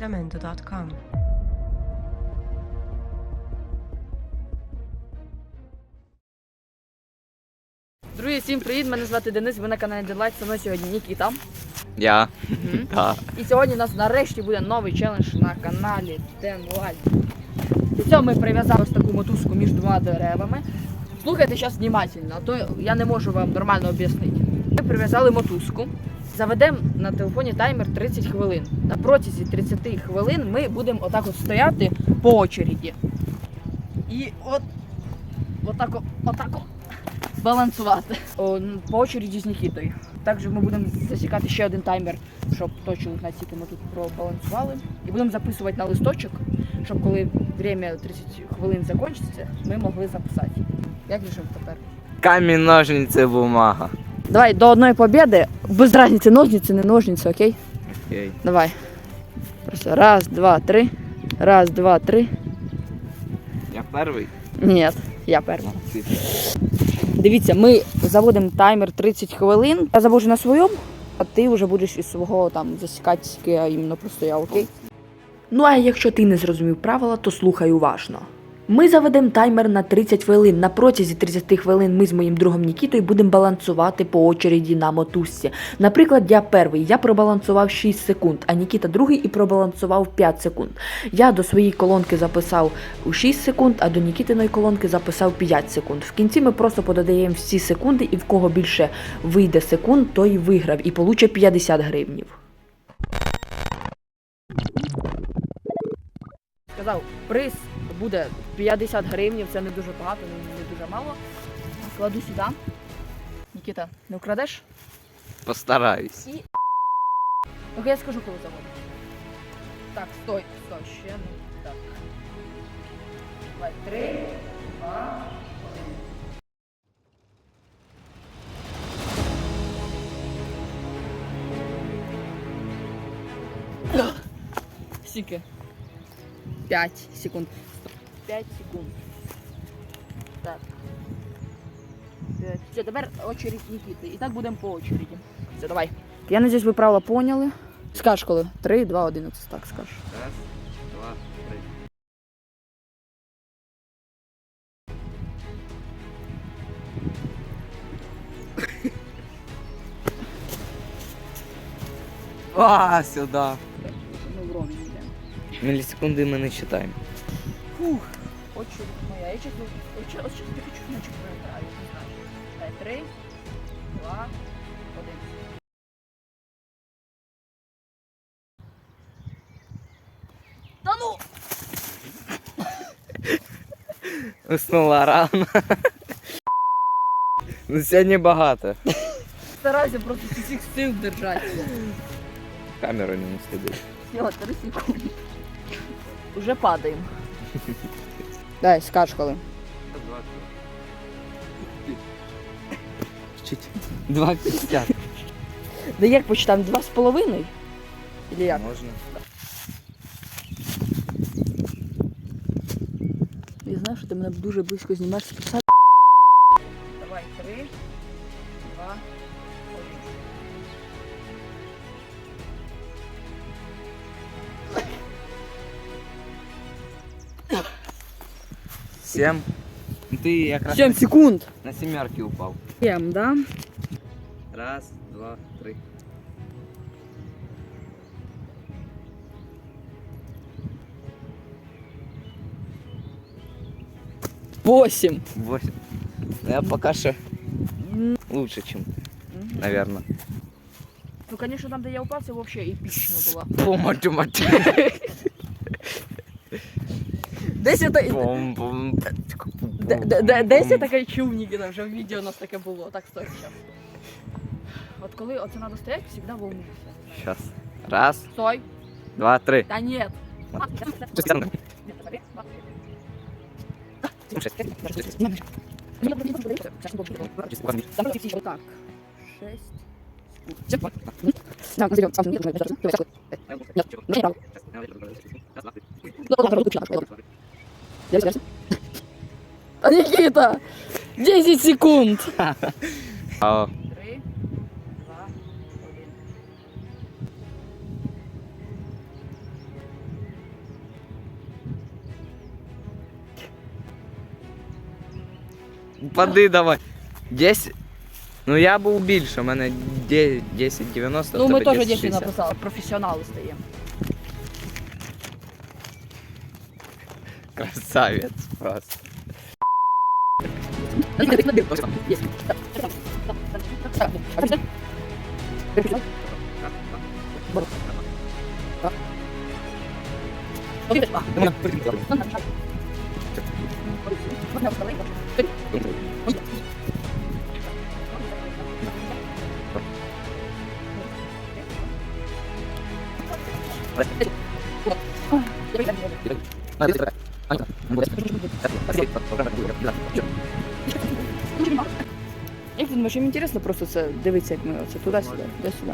jamendo.com. Друзі, всім привіт! Мене звати Денис. Ви на каналі Deadlight. Со мною сьогодні Нікіта. Я. Да. І сьогодні у нас нарешті буде новий челендж на каналі Deadlight. Для цього ми прив'язали ось таку мотузку між двома деревами. Слухайте зараз внимательно, а то я не можу вам нормально об'яснити. Прив'язали мотузку. Заведемо на телефоні таймер 30 хвилин. На протязі 30 хвилин ми будемо отак от стояти по очереді. І от отак, отак балансувати О, по очереді з Нікітою. Також ми будемо засікати ще один таймер, щоб точно скільки ми тут пробалансували. І будемо записувати на листочок, щоб коли время 30 хвилин закінчиться, ми могли записати. Як рішив тепер? Камінь, ножниці, бумага. Давай до одної побіди, без різниці, ножниці, не ножниці, окей? Окей. Давай. Просто раз, два, три. Раз, два, три. Я перший. Ні, я перша. Ти. Дивіться, ми заводимо таймер 30 хвилин. Я заводжу на своєму, а ти вже будеш із свого там засікати, скільки я іменно простояв, окей? Ну а якщо ти не зрозумів правила, то слухай уважно. Ми заведемо таймер на 30 хвилин. На протязі 30 хвилин ми з моїм другом Нікітою будемо балансувати по очереді на мотузці. Наприклад, я перший, я пробалансував 6 секунд, а Нікіта другий і пробалансував 5 секунд. Я до своєї колонки записав у 6 секунд, а до Нікітиної колонки записав 5 секунд. В кінці ми просто подаємо всі секунди, і в кого більше вийде секунд, той виграв і получить 50 гривнів. Сказав, приз буде 50 гривень, це не дуже багато, не, не дуже мало. Кладу сюди. Нікіта, не украдеш? Постараюсь. І. Окей, я скажу, коли заводиш. Так, стой, стой, ще не так. Давай, три, два, один. Скільки? П'ять секунд. П'ять секунд. Так. П'ять. Все, тепер очередь Нікіти. І так будемо по очереді. Все, давай. Я надіюсь, ви правила поняли. Скаж коли? Три, два, один, оце так скаж. Раз, два, три. А, сюди. Ми в ровні йдемо. Мілісекунди ми не читаємо. Фух, очередь моя. Я чесно, от чесно, таки чуть наче не знаю. Три, два, один. Та ну! Уснула рано. Ну сьогодні багато. Старайся просто з усіх сил держати. Камеру не слідить. Всього, три секунди. Уже падаємо. Дай, скаж коли. Чуть. Два п'ятдесят. Да як почитаємо? Два з половиною? Или як? Можна. Я знаю, що ти мене дуже близько знімаєш з Давай, 7. Ты якраз 7 секунд. на семерке упал. 7, да? Раз, два, три. Восемь. Восемь. Я пока что лучше, чем, наверное. Ну, конечно, там, где я упал, все вообще эпично было. По математике. Десь я, та- Пом-пом. де- де- де- десь я таке чув, Нікіта, вже в відео у нас таке було. Так, стой, зараз. От коли оце треба стояти, завжди волнуюся. Сейчас. Раз, Стой. два, три. Та ні. Так. Шесть. А Никита! 10 секунд! А, Три, два, один. Давай. 10. Ну я був більше, у мене 10, 90, Ну, в ми тебе теж 10, написали, професіонали стаємо. Красавець просто. Як він їм інтересно просто це дивитися, як ми оце туди-сюди, туди-сюди.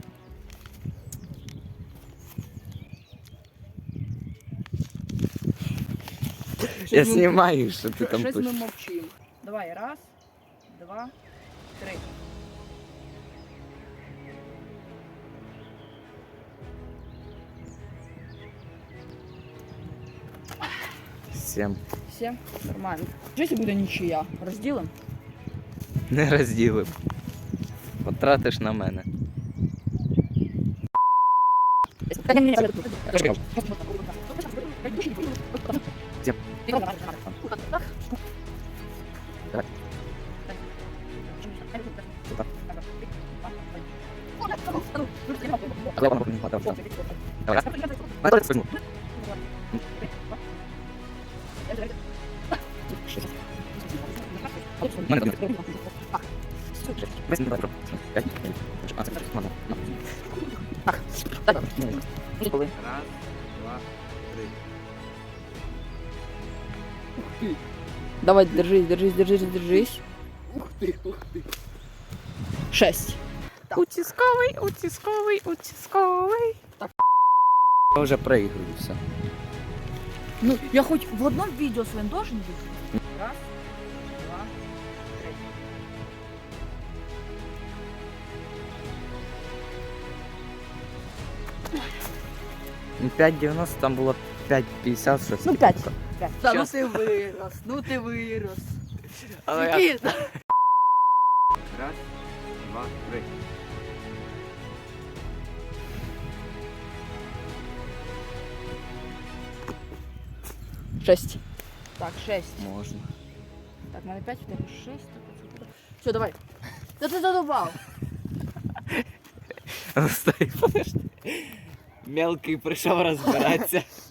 Я снимаю, что ты там Щось ми пишешь. мовчимо. Давай, раз, два, три. Всем Сім. Нормально. Життя буде нічия. Розділимо? не розділим. Потратиш на мене. Раз, два, три. Давай, держись, держись, держись, держись. Ух ти, ух ти. Шесть. Утисковий, утисковий, утисковий. Я вже проігрую все. Ну, я хоть в одном видео своем должен быть. Раз, два, три. Ну, 5,90 там було 5,50 щось. Ну, типу п'ять. такого. П'ять. Та ну ти вирос, ну ти вирос. Але я-? Раз, два, три. Шесть. Так, шесть. Можна. Так, в мене п'ять, в тебе шесть. Все, давай. Та ти задовбав. Стой, подожди. Мелкий прийшов розбиратися.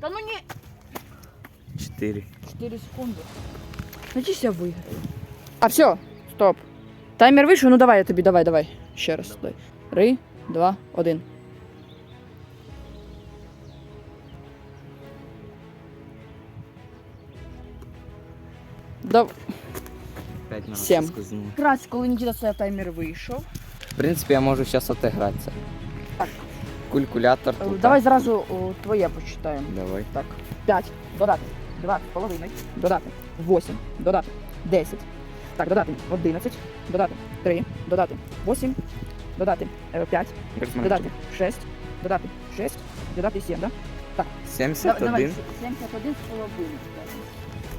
Та ну не... Чотири. 4 секунди. Надіюсь, я виграю. А, все, стоп. Таймер вийшов, ну давай я тобі, давай, давай. Ще раз. Дай. Три, два, один. Дав... П'ять на Сім. Раз, коли Нікіта це таймер вийшов. В принципі, я можу зараз отигратися. Так. Калькулятор Е, тут. Давай зразу о, твоє почитаємо. Давай. Так. 5, додати, 2 з половиною, додати, 8, додати, 10, так, додати. 11, додати. 3, додати. 8, додати. 5, додати. 6, додати. 6, додати 7, да? Так, давай, 71. 71 з половиною.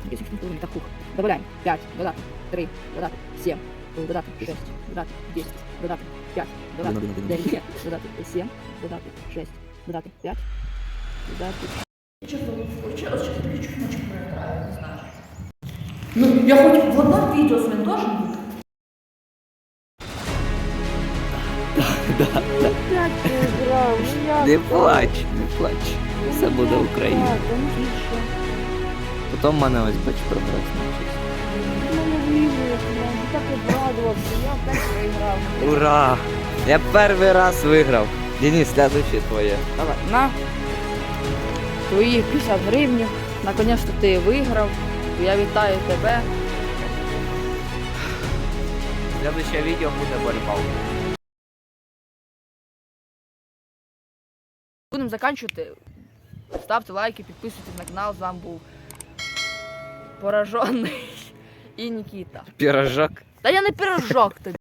10 з половиною, так, хух. Добавляємо. 5, додати. 3, додати. 7, додаток 6, додаток 10, додаток 5, додаток 9, додаток 7, додаток 6, додаток 5, додаток Ну, я хоть в одном видео с ним должен быть. Да, да. Не плач, не плач. Все буде Україна. Потім мене ось бач пробрати. Мене вилізує, так обрадувався, я опять проіграв. Ура! Я перший раз виграв. Денис, следующее твоє. Давай, на. Твої 50 гривень. Наконец-то ти виграв. Я вітаю тебе. Следующее відео буде боротьба. Будемо закінчувати. Ставте лайки, підписуйтесь на канал. З вами був поражений і Нікіта. Пірожок. Та я не пирожок тобі.